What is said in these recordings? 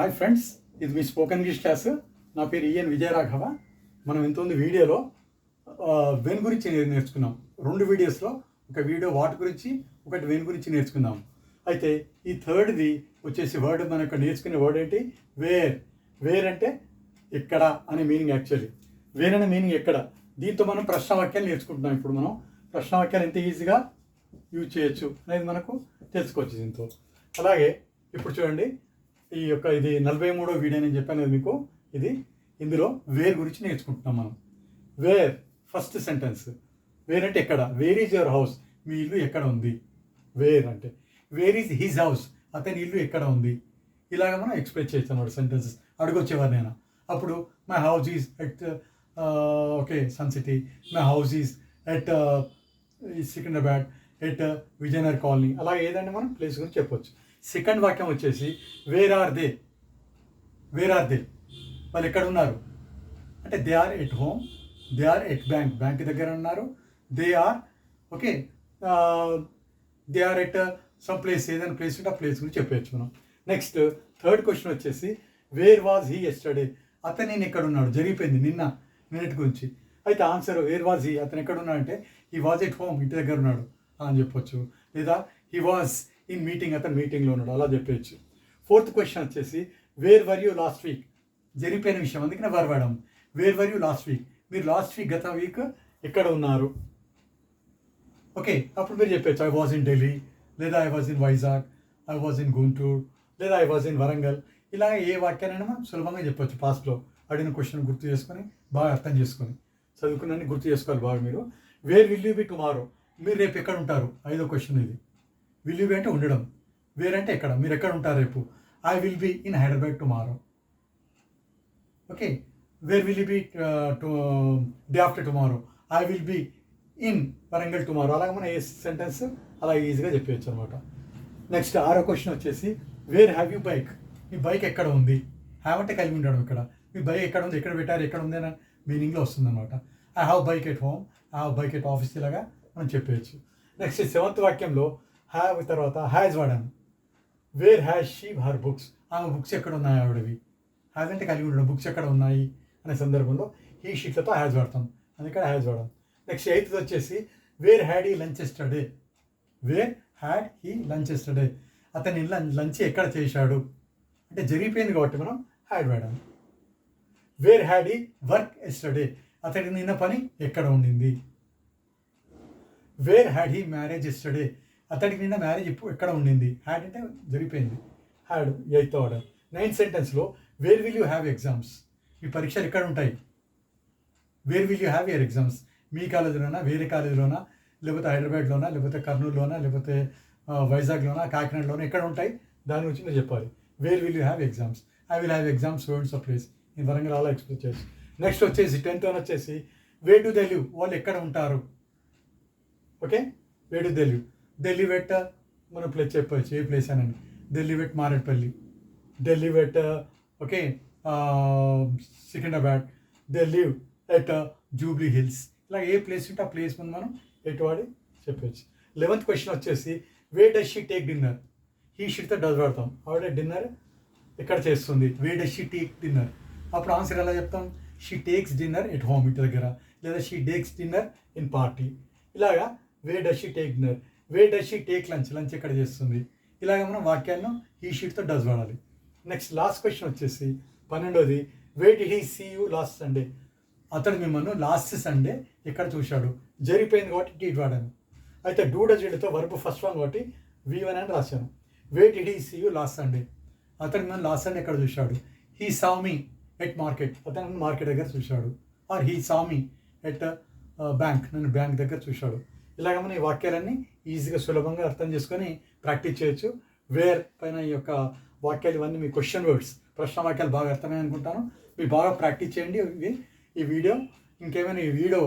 Hi friends ఇది మీ spoken English class నా పేరు ఈఎన్ విజయరాఘవ. మనం ఇంతకుముందు వీడియోలో వెన్ గురించి నేర్చుకున్నాం. రెండు వీడియోస్లో ఒక వీడియో వాట్ గురించి ఒకటి వెన్ గురించి నేర్చుకుందాం అయితే ఈ థర్డ్ది వచ్చేసి వర్డ్ మనం ఇక్కడ నేర్చుకునే వర్డ్ ఏంటి? వేర్ వేర్ అంటే ఎక్కడ అనే మీనింగ్ యాక్చువల్లీ వేర్ అనే మీనింగ్ ఎక్కడ? దీంతో మనం ప్రశ్నవాక్యాలు నేర్చుకుంటున్నాం ఇప్పుడు మనం. ప్రశ్నవాక్యాలు ఎంత ఈజీగా యూజ్ చేయొచ్చు అనేది మనకు తెలుసుకోవచ్చు దీంతో. అలాగే ఇప్పుడు చూడండి. ఈ యొక్క ఇది నలభై మూడో వీడియో నేను చెప్పాను కదా మీకు. ఇది ఇందులో వేర్ గురించి నేర్చుకుంటున్నాం మనం. Wear first sentence. వేర్ అంటే ఎక్కడ? Where is your house. మీ ఇల్లు ఎక్కడ ఉంది? వేర్ అంటే. Where is his house. అతని ఇల్లు ఎక్కడ ఉంది? ఇలాగ మనం ఎక్స్ప్రెస్ చేయొచ్చు అనమాట సెంటెన్సెస్. అడగొచ్చేవారు నేను అప్పుడు my house is at okay Sun City my house is at Secunderabad at Vijayanagar colony అలా ఏదంటే మనం? ప్లేస్ గురించి చెప్పొచ్చు. సెకండ్ వాక్యం వచ్చేసి where are they where are they వాళ్ళు ఎక్కడ ఉన్నారు? అంటే they are at home they are at bank bank దగ్గర ఉన్నారు. They are okay they are at some place ఏదైనా ప్లేస్ ఉంటే ఆ ప్లేస్ గురించి చెప్పేయచ్చు మనం. నెక్స్ట్ థర్డ్ క్వశ్చన్ వచ్చేసి వేర్ వాజ్ హీ ఎస్టర్డే అతను నేను ఎక్కడ ఉన్నాడు? జరిగిపోయింది నిన్న నిన్నటి గురించి. అయితే ఆన్సర్ వేర్ వాజ్ హీ అతను ఎక్కడ ఉన్నాడంటే ఈ వాజ్ ఎట్ హోమ్ ఇంటి దగ్గర ఉన్నాడు అని చెప్పొచ్చు. లేదా హీ వాజ్ ఇన్ మీటింగ్ అతను మీటింగ్లో ఉన్నాడు అలా చెప్పేయచ్చు. ఫోర్త్ క్వశ్చన్ వచ్చేసి where were you last week జరిగిపోయిన విషయం అందుకనే వరవడం. Where were you last week మీరు లాస్ట్ వీక్ గత వీక్ ఎక్కడ ఉన్నారు. ఓకే అప్పుడు మీరు చెప్పచ్చు ఐ వాజ్ ఇన్ ఢిల్లీ లేదా I was in Vizag I was in Guntur లేదా ఐ వాజ్ ఇన్ వరంగల్ ఇలా ఏ వాక్యానైనా మనం సులభంగా చెప్పొచ్చు పాస్ట్లో అడిగిన క్వశ్చన్ గుర్తు చేసుకొని బాగా అర్థం చేసుకొని. చదువుకున్నాన్ని గుర్తు చేసుకోవాలి బాగా మీరు. Where will you be tomorrow మీరు రేపు ఎక్కడ ఉంటారు? ఐదో క్వశ్చన్ ఇది. విల్ యూ బి అంటే ఉండడం. వేర్ అంటే ఎక్కడ? మీరు ఎక్కడ ఉంటారు రేపు? I will be in Hyderabad tomorrow okay where will you be to day after tomorrow I will be in Warangal tomorrow అలాగే మనం ఏ సెంటెన్స్ అలా ఈజీగా చెప్పవచ్చు అనమాట నెక్స్ట్ ఆరో క్వశ్చన్ వచ్చేసి వేర్ హ్యావ్ యూ బైక్ మీ బైక్ ఎక్కడ ఉంది? హ్యావ్ అంటే కలిగి ఉండడం ఇక్కడ. మీ బైక్ ఎక్కడ ఉంది? ఎక్కడ పెట్టారు? ఎక్కడ ఉంది? అని మీనింగ్లో వస్తుంది అనమాట I have bike at home I have bike at office ఇలాగా మనం చెప్పేయచ్చు. నెక్స్ట్ సెవెంత్ వాక్యంలో హ్యావ్ తర్వాత హ్యాజ్ వాడాను. Where has she her books? ఆమె బుక్స్ ఎక్కడ ఉన్నాయి ఆవిడవి? హ్యాజ్ అంటే కలిగి ఉండడం. బుక్స్ ఎక్కడ ఉన్నాయి? అనే సందర్భంలో ఈ షీట్లతో హ్యాజ్ వాడతాం. అందుకని హ్యాజ్ వాడడం నెక్స్ట్ ఎయిత్ వచ్చేసి where had he lunch yesterday? Where had he lunch yesterday? అతని లంచ్ ఎక్కడ చేశాడు? అంటే జరిగిపోయింది కాబట్టి మనం had వాడాం where had he work yesterday? అతడి నిన్న పని ఎక్కడ ఉండింది? Where had he marriage yesterday? అతడికి నిన్న మ్యారేజ్ ఇప్పుడు ఎక్కడ ఉండింది? హ్యాడ్ అంటే జరిగిపోయింది. Had eighth order. Ninth సెంటెన్స్లో where will you have exams మీ పరీక్షలు ఎక్కడ ఉంటాయి? Where will you have your exams మీ కాలేజీలోనా? వేరే కాలేజీలోనా? లేకపోతే హైదరాబాద్లోనా? లేకపోతే కర్నూలులోనా? లేకపోతే వైజాగ్లోనా? కాకినాడలోనా? ఎక్కడ ఉంటాయి? దాని గురించి నేను చెప్పాలి. Where will you have exams I will have exams students of place ఈ వరంగల్ అలా ఎక్స్ప్రెస్ చేసి. నెక్స్ట్ వచ్చేసి టెన్త్ వన్ వచ్చేసి వే టు దే లివ్ వాళ్ళు ఎక్కడ ఉంటారు? Okay where do they live they live at మనం ప్లేస్ చెప్పవచ్చు ఏ ప్లేస్ అని they live at Maredpally. They live at okay Secunderabad. They live at Jubilee Hills. ఇలా ఏ ప్లేస్ ఉంటే ఆ ప్లేస్ ముందు మనం ఎటువాడి చెప్పచ్చు. లెవెంత్ క్వశ్చన్ వచ్చేసి where does she take dinner he షీట్తో does వాడతాం ఆవిడ డిన్నర్ ఎక్కడ చేస్తుంది? Where does she take dinner అప్పుడు ఆన్సర్ ఎలా చెప్తాం? She takes dinner at home ఇంటి దగ్గర. లేదా she takes dinner in party ఇలాగా where does she take dinner where does she take lunch lunch ఎక్కడ చేస్తుంది? ఇలాగ మనం వాక్యాలను ఈ షీట్తో డస్ వాడాలి. నెక్స్ట్ లాస్ట్ క్వశ్చన్ వచ్చేసి పన్నెండోది where'd he see you last Sunday అతను మిమ్మల్ని లాస్ట్ సండే ఎక్కడ చూశాడు? జరిగిపోయింది కాబట్టి డీట్ వాడాను. అయితే డూడ జీడితో వర్బు ఫస్ట్ వన్ కాబట్టి వి వన్ అని రాశాను. Where'd he see you last Sunday అతను మిమ్మల్ని లాస్ట్ సండే ఎక్కడ చూశాడు? హీ సామి మీ ఎట్ మార్కెట్ అతను నన్ను మార్కెట్ దగ్గర చూశాడు. Or he saw me at bank నన్ను బ్యాంక్ దగ్గర చూశాడు. ఇలాగ మనం ఈ వాక్యాలన్నీ ఈజీగా సులభంగా అర్థం చేసుకొని ప్రాక్టీస్ చేయొచ్చు. వేర్ పైన ఈ యొక్క వాక్యాలు ఇవన్నీ మీ క్వశ్చన్ వర్డ్స్ ప్రశ్న వాక్యాలు బాగా అర్థమై అనుకుంటాను. మీరు బాగా ప్రాక్టీస్ చేయండి ఇవి. ఈ వీడియో ఇంకేమైనా ఈ వీడియో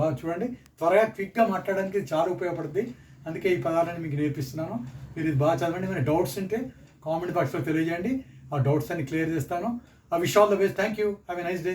బాగా చూడండి. త్వరగా క్విక్గా మాట్లాడడానికి చాలా ఉపయోగపడుతుంది అందుకే ఈ పదాలని మీకు నేర్పిస్తున్నాను. మీరు ఇది బాగా చదవండి. మీరు డౌట్స్ ఉంటే కామెంట్ బాక్స్లో తెలియజేయండి. ఆ డౌట్స్ అన్ని క్లియర్ చేస్తాను. I wish all the best. Thank you. Have a nice day.